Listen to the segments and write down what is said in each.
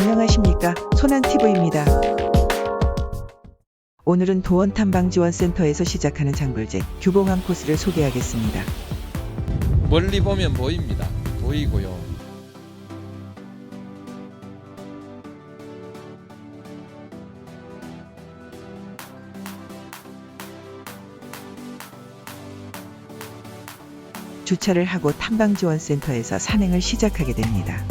안녕하십니까 손한TV입니다. 오늘은 도원탐방지원센터에서 시작하는 장불제 규봉항 코스를 소개하겠습니다. 멀리 보면 보입니다. 보이고요. 주차를 하고 탐방지원센터에서 산행을 시작하게 됩니다.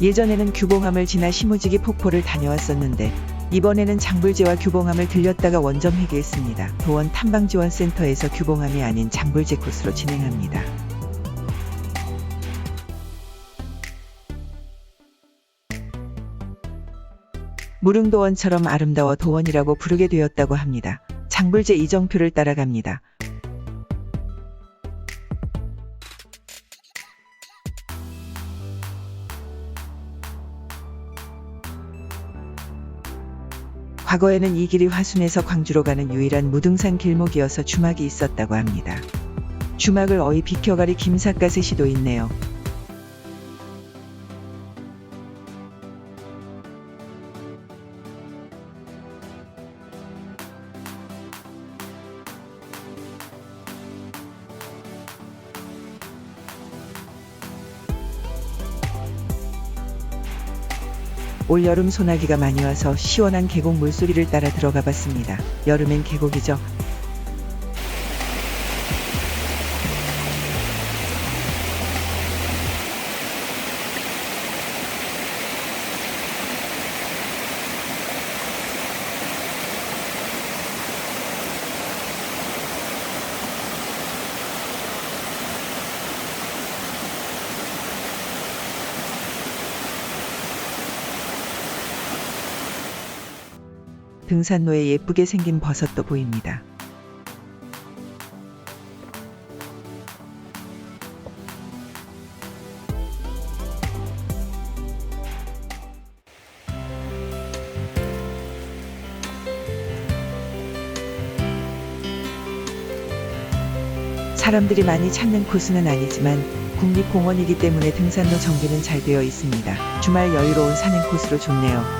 예전에는 규봉함을 지나 시무지기 폭포를 다녀왔었는데 이번에는 장불제와 규봉함을 들렸다가 원점 회귀했습니다. 도원 탐방지원센터에서 규봉함이 아닌 장불제 코스로 진행합니다. 무릉도원처럼 아름다워 도원이라고 부르게 되었다고 합니다. 장불제 이정표를 따라갑니다. 과거에는 이 길이 화순에서 광주로 가는 유일한 무등산 길목이어서 주막이 있었다고 합니다. 주막을 어이 비켜가리 김삿갓의 시도 있네요. 올여름 소나기가 많이 와서 시원한 계곡 물소리를 따라 들어가 봤습니다. 여름엔 계곡이죠. 등산로에 예쁘게 생긴 버섯도 보입니다. 사람들이 많이 찾는 코스는 아니지만 국립공원이기 때문에 등산로 정비는 잘 되어 있습니다. 주말 여유로운 산행 코스로 좋네요.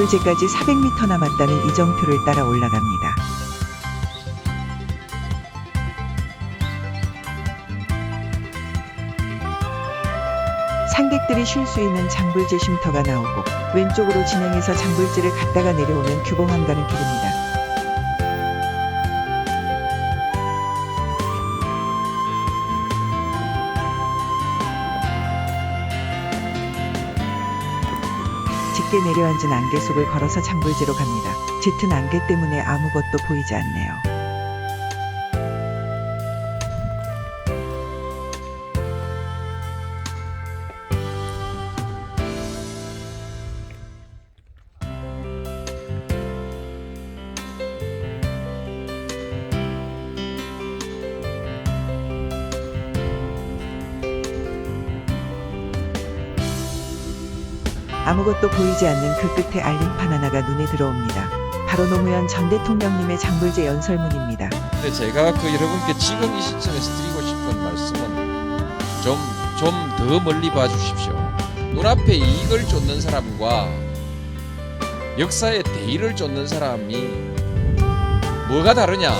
장불제까지 400m 남았다는 이정표를 따라 올라갑니다. 상객들이 쉴 수 있는 장불제 쉼터가 나오고 왼쪽으로 진행해서 장불제를 갔다가 내려오면 규봉항 가는 길입니다. 짙게 내려앉은 안개 속을 걸어서 장불지로 갑니다. 짙은 안개 때문에 아무것도 보이지 않네요. 아무것도 보이지 않는 그 끝에 알림판 하나가 눈에 들어옵니다. 바로 노무현 전 대통령님의 장불제 연설문입니다. 근데 제가 그 여러분께 지금 이 시점에서 드리고 싶은 말씀은 좀 좀 더 멀리 봐주십시오. 눈앞에 이익을 쫓는 사람과 역사의 대의를 쫓는 사람이 뭐가 다르냐?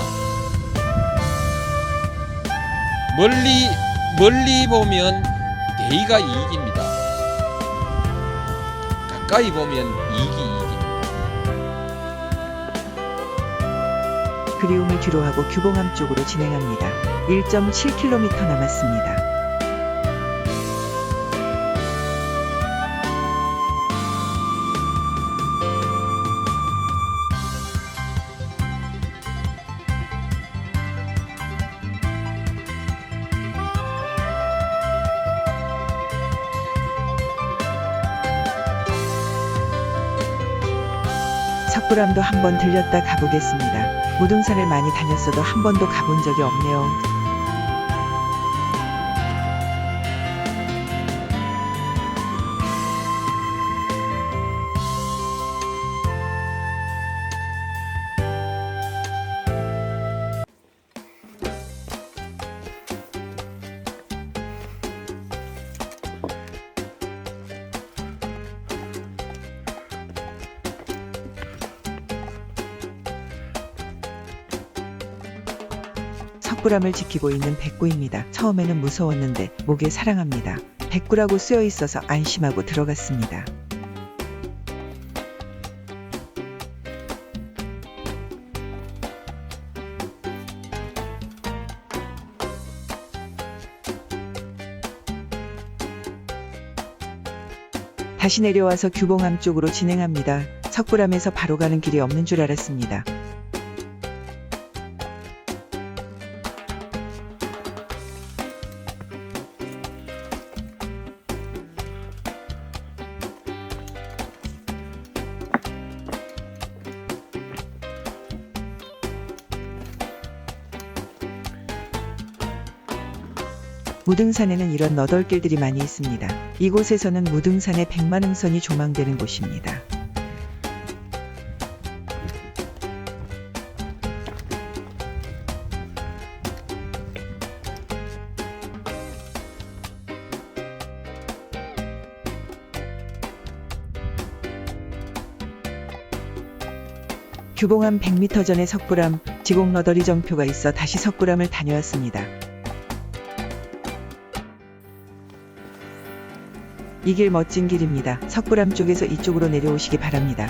멀리 멀리 보면 대의가 이익입니다. 가까이 보면 이익이 이익입니다. 그리움을 뒤로 하고 규봉암 쪽으로 진행합니다. 1.7km 남았습니다. 석굴암도 한번 들렸다 가보겠습니다. 무등산을 많이 다녔어도 한 번도 가본 적이 없네요. 석굴암을 지키고 있는 백구입니다. 처음에는 무서웠는데 목에 사랑합니다. 백구라고 쓰여 있어서 안심하고 들어갔습니다. 다시 내려와서 규봉암 쪽으로 진행합니다. 석굴암에서 바로 가는 길이 없는 줄 알았습니다. 무등산에는 이런 너덜길들이 많이 있습니다. 이곳에서는 무등산의 백만흥선이 조망되는 곳입니다. 규봉암 100m 전에 석굴암, 지곡 너덜이 정표가 있어 다시 석굴암을 다녀왔습니다. 이 길 멋진 길입니다. 석굴암 쪽에서 이쪽으로 내려오시기 바랍니다.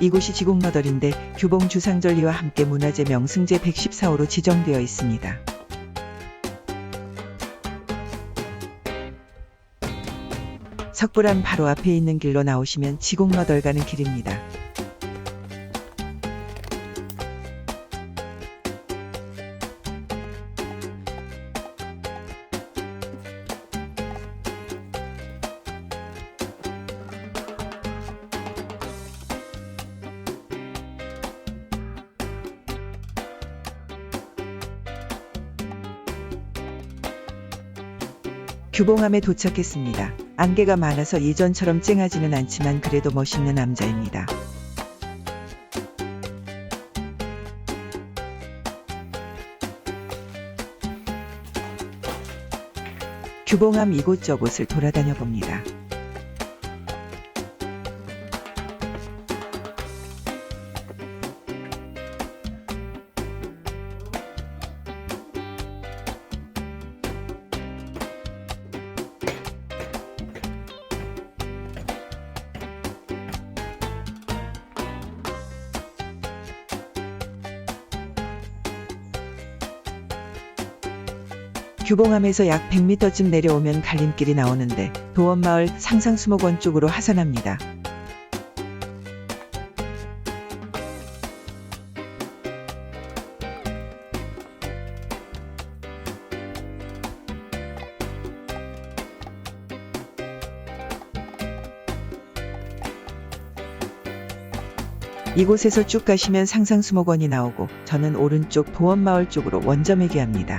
이곳이 지곡너덜인데 규봉 주상절리와 함께 문화재 명승제 114호로 지정되어 있습니다. 석굴암 바로 앞에 있는 길로 나오시면 지곡너덜 가는 길입니다. 규봉함에 도착했습니다. 안개가 많아서 예전처럼 쨍하지는 않지만 그래도 멋있는 남자입니다. 규봉함 이곳저곳을 돌아다녀 봅니다. 규봉함에서 약 100m쯤 내려오면 갈림길이 나오는데 도원마을 상상수목원 쪽으로 하산합니다. 이곳에서 쭉 가시면 상상수목원이 나오고 저는 오른쪽 도원마을 쪽으로 원점회귀 합니다.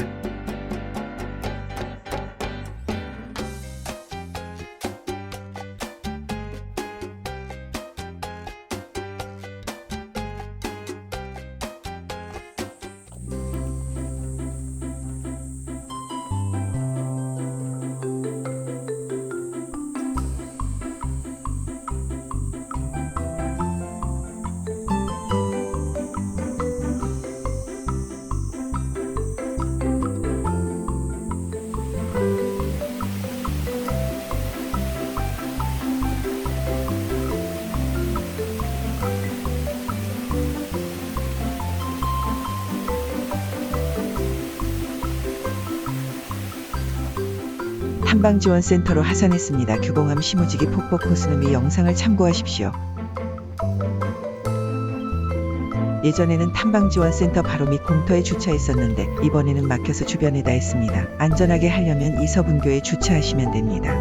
한방지원센터로 하산했습니다. 규봉암 시무지기 폭포 코스는 이 영상을 참고하십시오. 예전에는 탐방지원센터 바로 밑 공터에 주차했었는데 이번에는 막혀서 주변에다 했습니다. 안전하게 하려면 이서분교에 주차하시면 됩니다.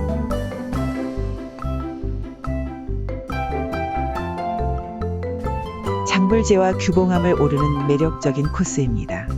장불제와 규봉함을 오르는 매력적인 코스입니다.